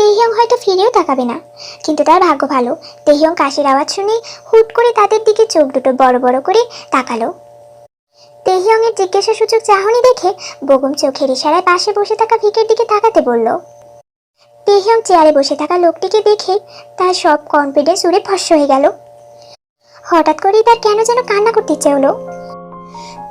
তেহিয়ং হয়তো ফিরেও তাকাবে না। কিন্তু তার ভাগ্য ভালো। তেহিয়ং কাশির আওয়াজ শুনে হুট করে তাদের দিকে চোখ দুটো বড় বড় করে তাকালো। তেহিয়ংয়ের জিজ্ঞাসা সূচক চাহনি দেখে বগুম চোখের ইশারায় পাশে বসে থাকা ভিকের দিকে তাকাতে বলল, তেহিয়ং চেয়ারে বসে থাকা লোকটিকে দেখে তার সব কনফিডেন্স উড়ে ফস্য হয়ে গেল। হঠাৎ করেই তার কেন যেন কান্না করতে ইচ্ছে হলো।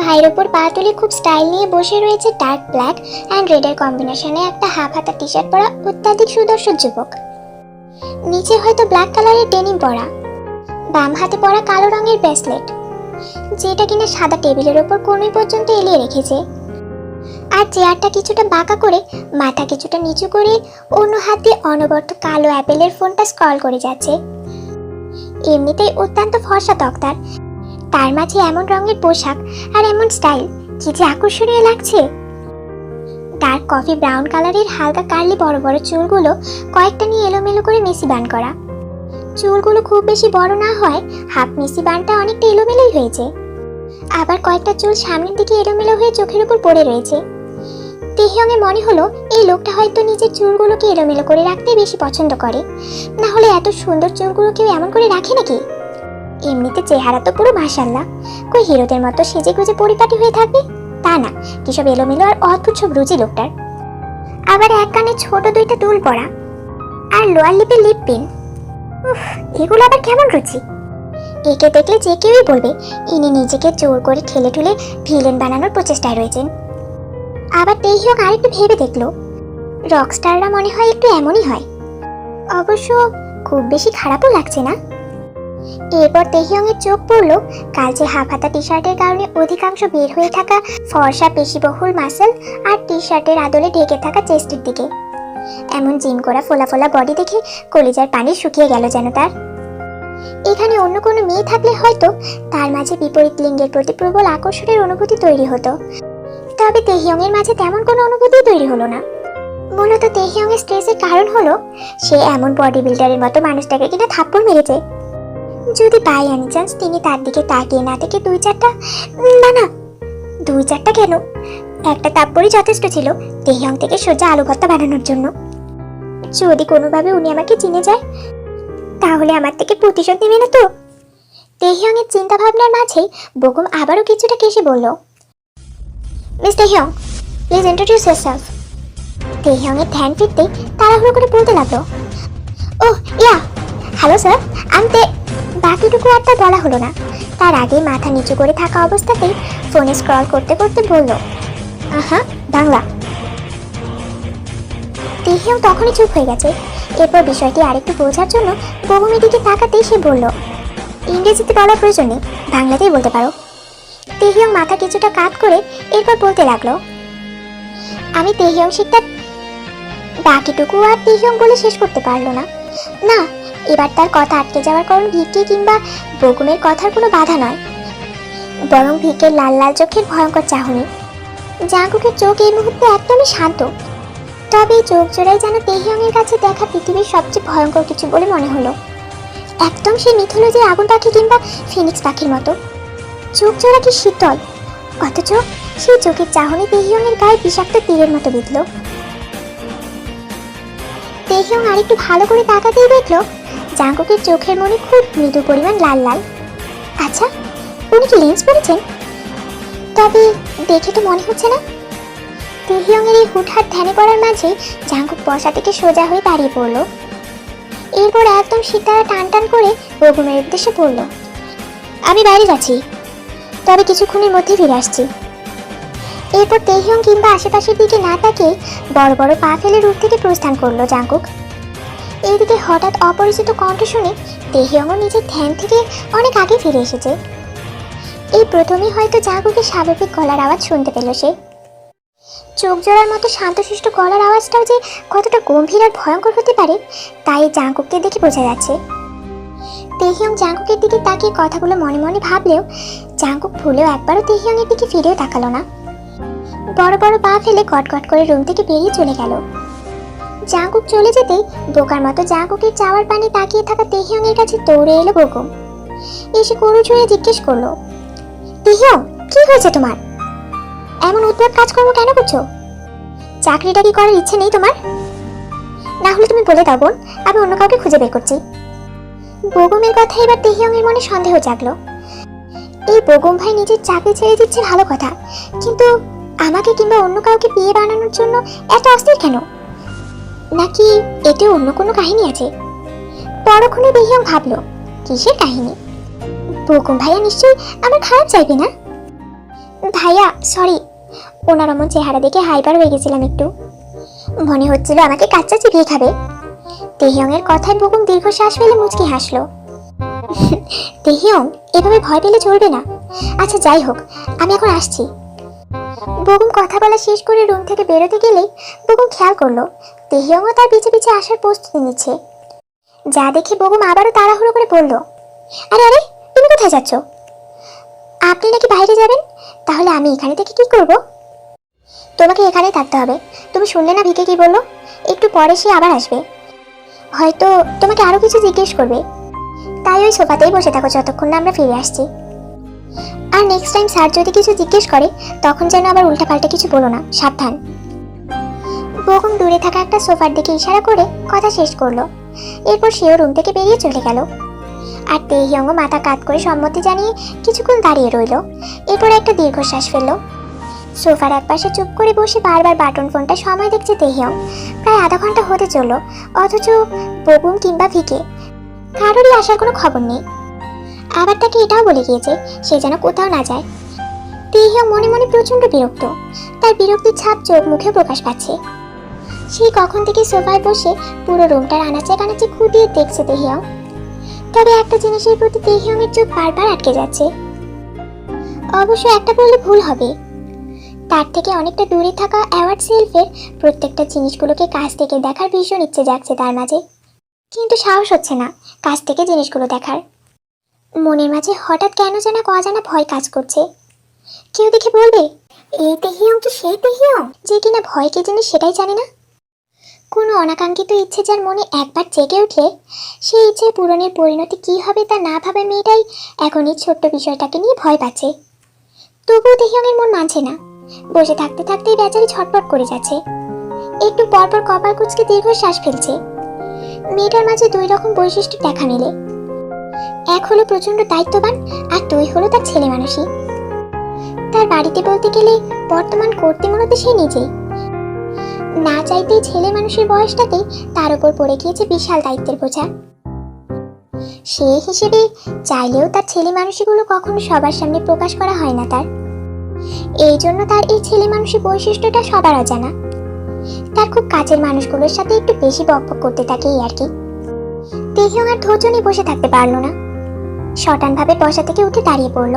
ভাইয়ের ওপর পা তুলে খুব স্টাইল নিয়ে বসে রয়েছে ডার্ক ব্ল্যাক অ্যান্ড রেডের কম্বিনেশনে একটা হাফ হাতা টি শার্ট পরা অত্যাধিক সুদর্শন যুবক। নিচে হয়তো ব্ল্যাক কালারের ডেনিম পরা, বাম হাতে পরা কালো রঙের ব্রেসলেট যেটা কিনা সাদা টেবিলের ওপর কোনোই পর্যন্ত এলিয়ে রেখেছে। আর চেয়ারটা কিছুটা বাঁকা করে, মাথা কিছুটা নিচু করে অন্য হাতে অনবরত কালো অ্যাপেলের ফোনটা স্ক্রল করে যাচ্ছে। এমনিতেই অত্যন্ত ফর্সা তক্তার তার মাঝে এমন রঙের পোশাক আর এমন স্টাইল কি যে আকর্ষণীয় লাগছে। ডার্ক কফি ব্রাউন কালারের হালকা কার্লি বড় বড় চুলগুলো কয়েকটা নিয়ে এলোমেলো করে মেসি বান করা। চুলগুলো খুব বেশি বড় না হয়, হাফ মেসি বানটা অনেকটা এলোমেলোই হয়েছে। আবার কয়েকটা চুল সামনের দিকে এলোমেলো হয়ে চোখের উপর পড়ে রয়েছে। তেহিয়ংয়ে মনে হলো, এই লোকটা হয়তো নিজের চুলগুলোকে এলোমেলো করে রাখতে বেশি পছন্দ করে। না হলে এত সুন্দর চুলগুলো কেউ এমন করে রাখে নাকি? এমনিতে চেহারা তো পুরো মাসাল্লাহ কই হিরোদের মতো সেজে গুজে পরিপাটি হয়ে থাকবে? তা না, কিসব এলোমেলো আর অদ্ভুত সব রুচি লোকটার। আবার এক কানে ছোট দুইটা দুল পরা আর লোয়ার লিপে লিপ পিন এগুলো আবার কেমন রুচি? একে দেখলে যে কেউই বলবে, ইনি নিজেকে জোর করে ঠেলে ঠুলে ভিলেন বানানোর প্রচেষ্টায় রয়েছেন। আবার তেই হোক আরেকটু ভেবে দেখল, রকস্টাররা মনে হয় একটু এমনই হয়। অবশ্য খুব বেশি খারাপও লাগছে না। এরপর তেহিয়ংয়ের চোখ পড়ল কালচে হাফ হাতা টি শার্টের কারণে অধিকাংশ বের হয়ে থাকা ফর্সা পেশিবহুল মাসেল আর টি শার্টের আদলে ঢেকে থাকা চেস্টের দিকে। এমন জিম করা ফোলা ফোলা বডি দেখে কলিজার পানি শুকিয়ে গেল যেন তার। এখানে অন্য কোনো মেয়ে থাকলে হয়তো তার মাঝে বিপরীত লিঙ্গের প্রতি প্রবল আকর্ষণের অনুভূতি তৈরি হতো। তবে তেহিয়ংয়ের মাঝে তেমন কোনো অনুভূতি তৈরি হলো না। মূলত তেহিয়ংয়ের স্ট্রেসের কারণ হলো, সে এমন বডি বিল্ডারের মতো মানুষটাকে কিনা থাপ্পড় মেরেছে। যদি বাই এনি চান্স তিনি তার দিকে তাকিয়ে না থেকে দুই চারটা না না, দুই চারটা কেন? একটা তাপ্পরই যথেষ্ট ছিল তেহিয়ং থেকে সোজা আলু ভর্তা বানানোর জন্য। যদি কোনোভাবে উনি আমাকে চিনে যায়, তাহলে আমার থেকে প্রতিশোধ নেবে না তো? তেহিয়ংয়ের চিন্তা ভাবনার মাঝেই বকুম আবারও কিছুটা কেসে বলল miss Taehyung please introduce yourself. তেহিয়ংয়ের ধ্যান ফিরতে তাড়াহুড়ো করে বলতে লাগল ও ইয়া হ্যালো স্যার আমি তে বাকিটুকু তার বলা হলো না। তার আগে মাথা নিচু করে থাকা অবস্থাতেই ফোনে স্ক্রল করতে করতে বলল, আহা, বাংলা। তেহিয়ং তখনই চুপ হয়ে গেছে। এরপর বিষয়টি আরেকটু বোঝার জন্য বহুমের দিকে তাকাতেই সে বলল, ইংরেজিতে বলার প্রয়োজন নেই, বাংলাতেই বলতে পারো। তেহিয়ং মাথা কিছুটা কাত করে এরপর বলতে লাগল, আমি তেহিয়ং শিকদার বাকিটুকু আর তেহিয়ং বলে শেষ করতে পারল না। না এবার তার কথা আটকে যাওয়ার কারণ ভিকি কিংবা বকুমের কথার কোনো বাধা নয়। বরং ভিকের লাল লাল চোখের ভয়ঙ্কর চাহনি। জাঙ্কুকের চোখ এই মুহূর্তে একদমই শান্ত। তবে এই চোখ জোড়াই যেন তেহিয়ংয়ের কাছে দেখা পৃথিবীর সবচেয়ে ভয়ঙ্কর কিছু বলে মনে হলো। একদম সে মিথোলজির আগুন পাখি কিংবা ফিনিক্স পাখির মতো। চোখ জোড়া কি শীতল? অথচ সেই চোখের চাহনি তেহিয়ংয়ের গায়ে বিষাক্ত তীরের মতো বিঁধল। তেহিয়ং আরেকটু ভালো করে তাকাতেই দেখল জাঙ্কুকের চোখের মনে খুব মৃদু পরিমাণ লাল লাল। আচ্ছা উনি কি লেন্স পরেছেন? তবে দেখে তো মনে হচ্ছে না। তেহিয়ংয়ের এই হুটহাট ধ্যানে করার মাঝে জাঙ্কুক বসা থেকে সোজা হয়ে দাঁড়িয়ে পড়ল। এরপর একদম সিতারা টান টান করে রঘুমের উদ্দেশ্যে বলল আমি বাইরে যাচ্ছি, তবে কিছুক্ষণের মধ্যে ফিরে আসছি। এরপর তেহিয়ং কিংবা আশেপাশের দিকে না তাকিয়ে বড় বড় পা ফেলে রূপ থেকে প্রস্থান করল জাঙ্কুক। এইদিকে হঠাৎ অপরিচিত কণ্ঠ শুনে তেহিয়ংও নিজের ধ্যান থেকে অনেক আগে ফিরে এসেছে। এই প্রথমেই হয়তো জাঙ্কুকের স্বাভাবিক গলার আওয়াজ শুনতে পেল সে। চোখ জোড়ার মতো শান্তশিষ্ট গলার আওয়াজটাও যে কতটা গম্ভীর আর ভয়ঙ্কর হতে পারে, তাই জাঙ্কুককে দেখে বোঝা যাচ্ছে। তেহিয়ং জাঙ্কুকের দিকে তাকিয়ে কথাগুলো মনে মনে ভাবলেও জাঙ্কুক ভুলেও একবারও তেহিয়ংয়ের দিকে ফিরেও তাকালো না। বড় বড় পা ফেলে কটকট করে রুম থেকে বেরিয়ে চলে গেল। জাঙ্কুক চলে যেতেই বোকার মতো জাঙ্কুকের চাওয়ার পানি তাকিয়ে থাকা তেহিয়ংয়ের কাছে দৌড়ে এলো বকুম এসে করু ছুঁড়ে জিজ্ঞেস করল, তেহিয়ং, কি হয়েছে তোমার? এমন উদ্ভট কাজকর্ম কেন করছ? চাকরিটা কি করার ইচ্ছে নেই তোমার? না হলে তুমি বলে দাও বোন, আমি অন্য কাউকে খুঁজে বের করছি। বগুমের কথা এবার তেহিয়ংয়ের মনে সন্দেহ জাগলো। এই বগুম ভাই নিজের চাকরি ছেড়ে দিচ্ছে ভালো কথা, কিন্তু আমাকে কিংবা অন্য কাউকে বিয়ে বানানোর জন্য এত অস্থির কেন? নাকি এতে অন্য কোনো কাহিনী আছে? পরক্ষণে বেহিয়ং ভাবলো, কিসের কাহিনী? বকুম ভাইয়া নিশ্চয়ই আমার খারাপ চাইবে না? ভাইয়া সরি ওনার অমন চেহারা দেখে হাইপার হয়ে গেছিলাম একটু। মনে হচ্ছিল আমাকে কাচ্চা চিবিয়ে খাবে। তেহিয়ংয়ের কথায় বকুম দীর্ঘশ্বাস ফেলে মুচকি হাসলো। তেহিয়ং, এভাবে ভয় পেলে চলবে না। আচ্ছা যাই হোক, আমি এখন আসছি। বগুম কথা বলা শেষ করে রুম থেকে বেরোতে গেলেই বগুম খেয়াল করল তেহিয়ংও তার পিছে পিছে আসার প্রস্তুতি নিচ্ছে। যা দেখে বগুম আবারও তাড়াহুড়ো করে বলল, আরে আরে, তুমি কোথায় যাচ্ছ? আপনি নাকি বাইরে যাবেন? তাহলে আমি এখানে থেকে কি করব? তোমাকে এখানেই থাকতে হবে। তুমি শুনলে না ভিকে কি বলল? একটু পরে সে আবার আসবে। হয়তো তোমাকে আরও কিছু জিজ্ঞেস করবে। তাই ওই সোফাতেই বসে থাকো যতক্ষণ না আমরা ফিরে আসছি। আর নেক্সট টাইম স্যার যদি কিছু জিজ্ঞেস করে, তখন যেন আবার উল্টাপাল্টা কিছু বলো না। সাবধান। বকুম দূরে থাকা একটা সোফার দিকে ইশারা করে কথা শেষ করল। এরপর সেও রুম থেকে বেরিয়ে চলে গেল। আর তেহিয়ঙ্গ মাথা কাত করে সম্মতি জানিয়ে কিছুক্ষণ দাঁড়িয়ে রইল। এরপর একটা দীর্ঘশ্বাস ফেলল। সোফার একপাশে চুপ করে বসে বারবার বাটন ফোনটা সময় দেখছে তেহিয়ং প্রায় আধা ঘণ্টা হতে চলল, অথচ বগুম কিংবা ভিকে কারোরই আসার কোনো খবর নেই। আবার তাকে এটাও বলে গিয়েছে, সে যেন কোথাও না যায়। তেহিয়ং মনে মনে প্রচণ্ড বিরক্ত। তার বিরক্তির ছাপ চোখ মুখে প্রকাশ পাচ্ছে। সেই কখন থেকে সোফায় বসে পুরো রুমটার আনাচে কানাচে খুঁটিয়ে দেখছে তেহিয়ং তবে একটা জিনিসের প্রতি তেহিয়ংয়ের চোখ বারবার আটকে যাচ্ছে। অবশ্য একটা বললে ভুল হবে। তার থেকে অনেকটা দূরে থাকা অ্যাওয়ার্ড সেলফের প্রত্যেকটা জিনিসগুলোকে কাছ থেকে দেখার ভীষণ ইচ্ছে জাগছে তার মাঝে। কিন্তু সাহস হচ্ছে না কাছ থেকে জিনিসগুলো দেখার। মনের মাঝে হঠাৎ কেন যেন এক অজানা ভয় কাজ করছে। কেউ দেখে বলবে, এই তেহিয়ং কি সেই তেহিয়ং যে কিনা ভয় কি জিনিস সেটাই জানে না। কোনো অনাকাঙ্ক্ষিত ইচ্ছে যার মনে একবার জেগে উঠলে সেই ইচ্ছে পূরণের পরিণতি কি হবে তা না ভাবে মেয়েটাই এখন এই ছোট্ট বিষয়টাকে নিয়ে ভয় পাচ্ছে। তবুও তেহিয়ংয়ের মন মানছে না। বসে থাকতে থাকতেই বেচারি ছটপট করে যাচ্ছে। একটু পরপর কপাল কুচকে দীর্ঘশ্বাস ফেলছে। মেয়েটার মাঝে দুই রকম বৈশিষ্ট্য দেখা মেলে। এক হলো প্রচণ্ড দায়িত্ববান আর দুই হলো তার ছেলে মানুষই তার বাড়িতে বলতে গেলে বর্তমান কর্তৃমূলত সে নিজেই। না চাইতেই ছেলে মানুষের বয়সটাতে তার উপর পড়ে গিয়েছে বিশাল দায়িত্বের বোঝা। সে হিসেবে চাইলেও তার ছেলে মানুষগুলো কখনো সবার সামনে প্রকাশ করা হয় না তার। এই জন্য তার এই ছেলে মানুষের বৈশিষ্ট্যটা সবার অজানা। তার খুব কাছের মানুষগুলোর সাথে একটু বেশি বকবক করতে থাকে এই আর কি। তেহিয়ং আর ধৈর্য নিয়ে বসে থাকতে পারল না। শটান ভাবে বসা থেকে উঠে দাঁড়িয়ে পড়ল।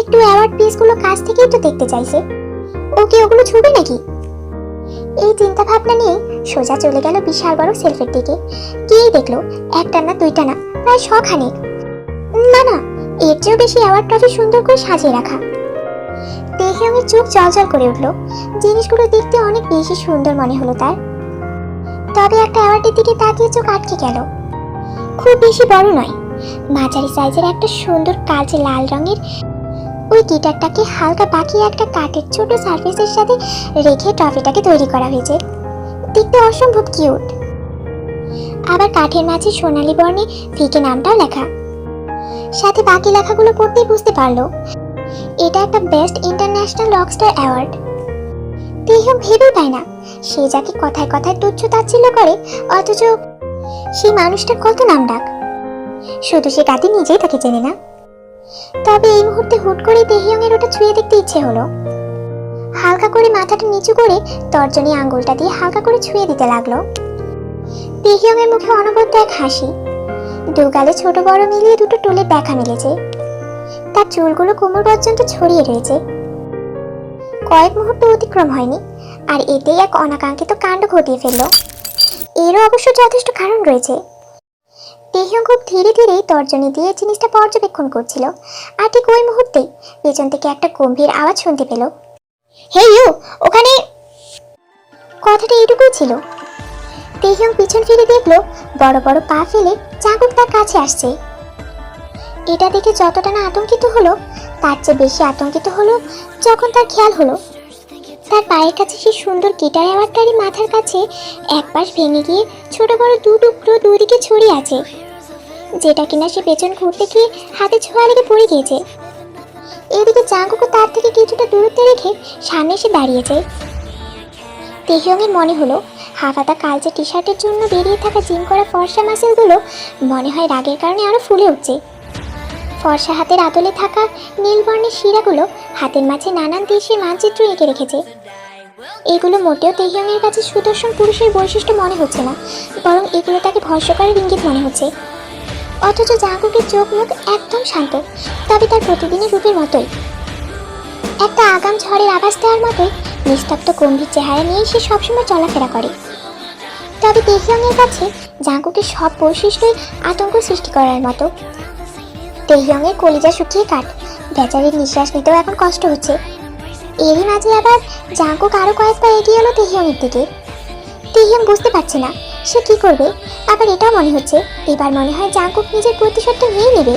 একটু অ্যাওয়ার্ড পিসগুলো কাছ থেকে একটু দেখতে চাইছে। ও কি ওগুলো ছুবে নাকি? এই চিন্তা ভাবনা নিয়ে সোজা চলে গেল বিশাল বড় সেলফের দিকে। গিয়েই দেখল একটা না দুইটা না প্রায় শখানেক। না না, এর চেয়েও বেশি অ্যাওয়ার্ড ট্রফি সুন্দর করে সাজিয়ে রাখা। দেখে আমি চোখ জলজল করে উঠল। জিনিসগুলো দেখতে অনেক বেশি সুন্দর মনে হলো তার। তবে একটা অ্যাওয়ার্ডের দিকে তাকিয়ে চোখ আটকে গেল। খুব বেশি বড় নয়। মাঝারি সাইজের একটা সুন্দর কালচে লাল রঙের ওই গিটারটাকে হালকা বাঁকিয়ে একটা কাঠের ছোট সার্ফেসের সাথে রেখে ট্রফিটাকে তৈরি করা হয়েছে। দেখতে অসম্ভব কিউট। আবার কাঠের মাঝে সোনালী বর্ণে ফিকে নামটাও লেখা। সাথে বাকি লেখাগুলো পড়তেই বুঝতে পারল। এটা একটা best international rockstar award. Taehyung ভেবেই পায় না, সে যাকে কথায় কথায় তুচ্ছ তাচ্ছিল্য করে, অথচ সেই মানুষটার কত নাম ডাক শুধু সে কাতি নিজেই তাকে চেনে না। তবে এই মুহূর্তে হুট করে তেহিয়ংয়ের ওটা ছুঁয়ে দেখতে ইচ্ছে হলো। হালকা করে মাথাটা নিচু করে তর্জনী আঙ্গুলটা দিয়ে হালকা করে ছুঁয়ে দিতে লাগল। তেহিয়ংয়ের মুখে অনবদ্য এক হাসি। দু গালে ছোট বড় মিলিয়ে দুটো টোলে দেখা মিলেছে। তার চুলগুলো কোমর পর্যন্ত ছড়িয়ে রয়েছে। কয়েক মুহূর্ত অতিক্রম হয়নি, আর এতেই এক অনাকাঙ্ক্ষিত কাণ্ড ঘটিয়ে ফেলল। এরও অবশ্য যথেষ্ট কারণ রয়েছে। তেহিয়ং খুব ধীরে ধীরে তর্জনী দিয়ে জিনিসটা পর্যবেক্ষণ করছিল। আর ঠিক ওই মুহূর্তেই পেছন থেকে একটা গম্ভীর আওয়াজ শুনতে পেল। হে ইউ, ওখানে কথাটা এইটুকুই ছিল। তেহিয়ং পিছন ফিরে দেখল, বড় বড় পা ফেলে চাকুক তার কাছে আসছে। এটা দেখে যতটা না আতঙ্কিত হলো, তার চেয়ে বেশি আতঙ্কিত হলো যখন তার খেয়াল হলো। তার পায়ের কাছে সেই সুন্দর গিটার অ্যাওয়ার্ডটারই মাথার কাছে এক পাশ ভেঙে গিয়ে ছোট বড় দু টুকরো দুদিকে ছড়িয়ে আছে, যেটা কিনা সে পেছন ঘুরতে গিয়ে হাতে ছোঁয়া লেগে পড়ে গিয়েছে। এদিকে জাঙ্কুকও তার থেকে কিছুটা দূরত্বে রেখে সামনে এসে দাঁড়িয়েছে তেহিয়ংয়ের মনে হলো হাফাতা কালচে টি শার্টের জন্য বেরিয়ে থাকা জিম করা ফর্সা মাসেলগুলো মনে হয় রাগের কারণে আরও ফুলে উঠছে। ফর্সা হাতের আদলে থাকা নীল বর্ণের শিরাগুলো হাতের মাঝে নানান দেশের মানচিত্র এঁকে রেখেছে। এগুলো মোটেও তেহিয়ংয়ের কাছে সুদর্শন পুরুষের বৈশিষ্ট্য মনে হচ্ছে না, বরং এগুলো তাকে ভস্যকারের ইঙ্গিত মনে হচ্ছে। অথচ জাগুকের চোখ মুখ একদম শান্ত, তবে তার প্রতিদিনের রূপের মতোই। একটা আগাম ঝড়ের আভাস দেওয়ার মতোই নিস্তব্ধ গম্ভীর চেহারা নিয়ে সে সবসময় চলাফেরা করে। তবে তেহিয়ংয়ের কাছে জাঙ্কুকের সব বৈশিষ্ট্যই আতঙ্ক সৃষ্টি করার মতো। তেহিয়ংয়ের কলিজা শুকিয়ে কাট বেচারির নিঃশ্বাস নিতেও এখন কষ্ট হচ্ছে। এরই মাঝে আবার জাঙ্কুক আরও কয়েক পা এগিয়ে এলো তেহিয়ংয়ের দিকে। তেহিয়ং বুঝতে পারছে না, সে কি করবে? আবার এটাও মনে হচ্ছে, এবার মনে হয় জাঙ্কুক নিজের প্রতিশোধটা নিয়ে নেবে।